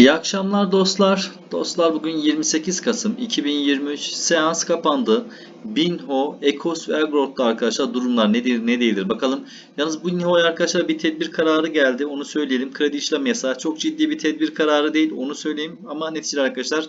İyi akşamlar dostlar. Dostlar bugün 28 Kasım 2023 seans kapandı. Binho, Ekos ve Agrot'ta arkadaşlar durumlar nedir ne değildir bakalım. Yalnız Binho'ya arkadaşlar bir tedbir kararı geldi onu söyleyelim. Kredi işlem yasağı çok ciddi bir tedbir kararı değil onu söyleyeyim. Ama neticede arkadaşlar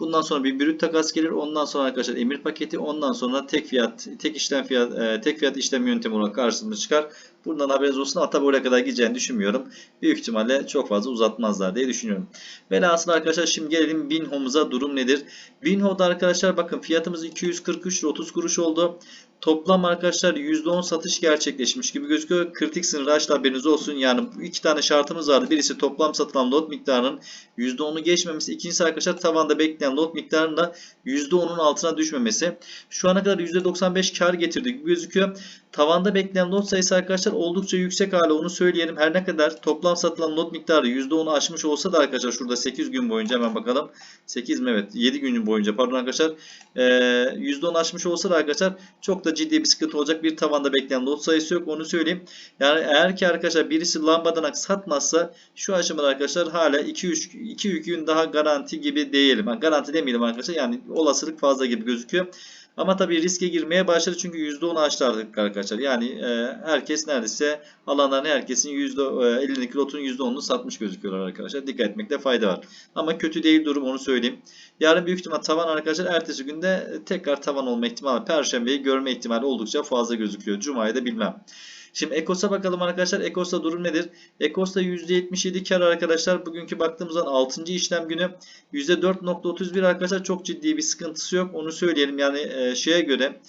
bundan sonra bir brüt takas gelir. Ondan sonra arkadaşlar emir paketi ondan sonra tek fiyat tek işlem fiyat e, tek fiyat işlem yöntemi olarak karşımıza çıkar. Buradan haberiniz olsun. Hatta kadar gideceğini düşünmüyorum. Büyük ihtimalle çok fazla uzatmazlar diye düşünüyorum. Velhasıl arkadaşlar şimdi gelelim Binho'muza durum nedir? Binho'da arkadaşlar bakın fiyatımız 243 lira 30 kuruş oldu. Toplam arkadaşlar %10 satış gerçekleşmiş gibi gözüküyor. Kritik sınır açtı haberiniz olsun. Yani bu iki tane şartımız vardı. Birisi toplam satılan lot miktarının %10'u geçmemesi. İkincisi arkadaşlar tavanda bekleyen lot miktarının da %10'un altına düşmemesi. Şu ana kadar %95 kar getirdi gibi gözüküyor. Tavanda bekleyen lot sayısı arkadaşlar oldukça yüksek hala onu söyleyelim. Her ne kadar toplam satılan lot miktarı %10'u aşmış olsa da arkadaşlar şurada 8 gün boyunca hemen bakalım. 8 mi evet 7 gün boyunca pardon arkadaşlar ee, %10 aşmış olsa da arkadaşlar çok da ciddi bir sıkıntı olacak bir tavanda bekleyen lot sayısı yok onu söyleyeyim. Yani eğer ki arkadaşlar birisi lambadan satmazsa şu aşamada arkadaşlar hala 2-3 2 gün daha garanti gibi diyelim. Yani garanti demeyelim arkadaşlar yani olasılık fazla gibi gözüküyor. Ama tabii riske girmeye başladı çünkü %10 aştı artık arkadaşlar. Yani e, herkes neredeyse alanların herkesin %, e, elindeki lotun %10'unu satmış gözüküyorlar arkadaşlar. Dikkat etmekte fayda var. Ama kötü değil durum onu söyleyeyim. Yarın büyük ihtimal tavan arkadaşlar ertesi günde tekrar tavan olma ihtimali Perşembeyi görme ihtimali oldukça fazla gözüküyor. Cuma'yı da bilmem. Şimdi Ekos'a bakalım arkadaşlar. Ekos'ta durum nedir? Ekos'ta %77 kar arkadaşlar. Bugünkü baktığımızdan 6. işlem günü %4.31 arkadaşlar çok ciddi bir sıkıntısı yok. Onu söyleyelim. Yani e, şeye göre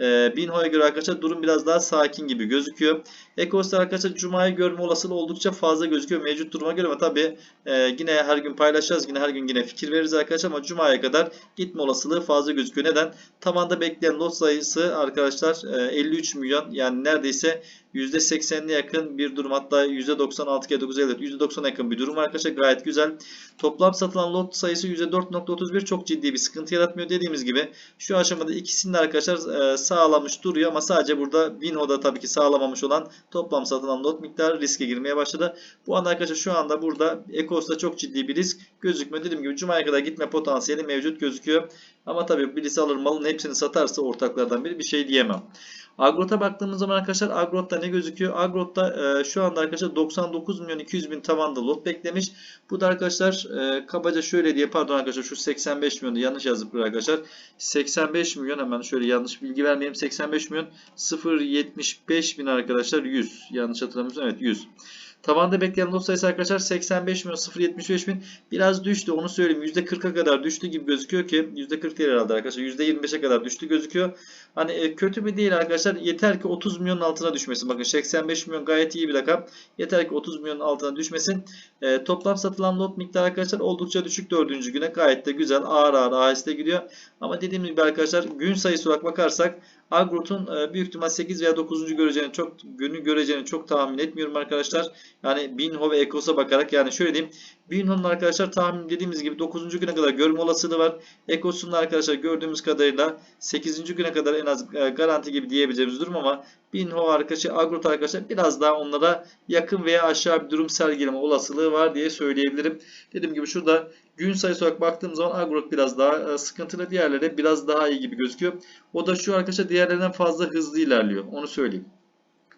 e, Binho'ya göre arkadaşlar durum biraz daha sakin gibi gözüküyor. Ekos'ta arkadaşlar Cuma'yı görme olasılığı oldukça fazla gözüküyor mevcut duruma göre ama tabi e, yine her gün paylaşacağız. Yine her gün yine fikir veririz arkadaşlar ama Cuma'ya kadar gitme olasılığı fazla gözüküyor. Neden? Tavanda bekleyen lot sayısı arkadaşlar e, 53 milyon yani neredeyse %80'ine yakın bir durum hatta %96 ya 9 evet %90'a yakın bir durum arkadaşlar gayet güzel. Toplam satılan lot sayısı %4.31 çok ciddi bir sıkıntı yaratmıyor dediğimiz gibi şu aşamada ikisini de arkadaşlar e, sağlamış duruyor ama sadece burada Binho'da tabii ki sağlamamış olan toplam satılan lot miktarı riske girmeye başladı. Bu anda arkadaşlar şu anda burada Ekos'ta çok ciddi bir risk gözükmüyor. Dediğim gibi Cuma'ya kadar gitme potansiyeli mevcut gözüküyor. Ama tabii birisi alır malın hepsini satarsa ortaklardan biri bir şey diyemem. Agrot'a baktığımız zaman arkadaşlar Agrot'ta ne gözüküyor? Agrot'ta e, şu anda arkadaşlar 99 milyon 200 bin tavanda lot beklemiş. Bu da arkadaşlar e, kabaca şöyle diye pardon arkadaşlar şu 85 milyonu yanlış yazdık arkadaşlar. 85 milyon hemen şöyle yanlış bilgi vermeyeyim. 85 milyon 075 bin arkadaşlar 100. Yanlış hatırlamıyorsam evet 100. Tavanda bekleyen lot sayısı arkadaşlar 85 milyon 075 bin biraz düştü onu söyleyeyim %40'a kadar düştü gibi gözüküyor ki %40 değil herhalde arkadaşlar %25'e kadar düştü gözüküyor. Hani e, kötü mü değil arkadaşlar yeter ki 30 milyonun altına düşmesin bakın 85 milyon gayet iyi bir rakam yeter ki 30 milyonun altına düşmesin. E, toplam satılan lot miktarı arkadaşlar oldukça düşük dördüncü güne gayet de güzel ağır ağır aheste gidiyor. Ama dediğim gibi arkadaşlar gün sayısı olarak bakarsak Agrot'un e, büyük ihtimal 8 veya 9. göreceğini çok günü göreceğini çok tahmin etmiyorum arkadaşlar. Yani Binho ve Ekos'a bakarak yani şöyle diyeyim. Binho'nun arkadaşlar tahmin dediğimiz gibi 9. güne kadar görme olasılığı var. Ekos'un arkadaşlar gördüğümüz kadarıyla 8. güne kadar en az e, garanti gibi diyebileceğimiz durum ama Binho arkadaşı Agrot arkadaşlar biraz daha onlara yakın veya aşağı bir durum sergileme olasılığı var diye söyleyebilirim. Dediğim gibi şurada gün sayısı olarak baktığım zaman Agrot biraz daha sıkıntılı diğerleri biraz daha iyi gibi gözüküyor. O da şu arkadaşlar diğerlerinden fazla hızlı ilerliyor. Onu söyleyeyim.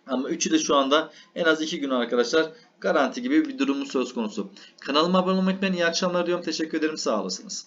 Ama üçü de şu anda en az 2 gün arkadaşlar garanti gibi bir durumun söz konusu. Kanalıma abone olmayı unutmayın. İyi akşamlar diyorum. Teşekkür ederim. Sağ olasınız.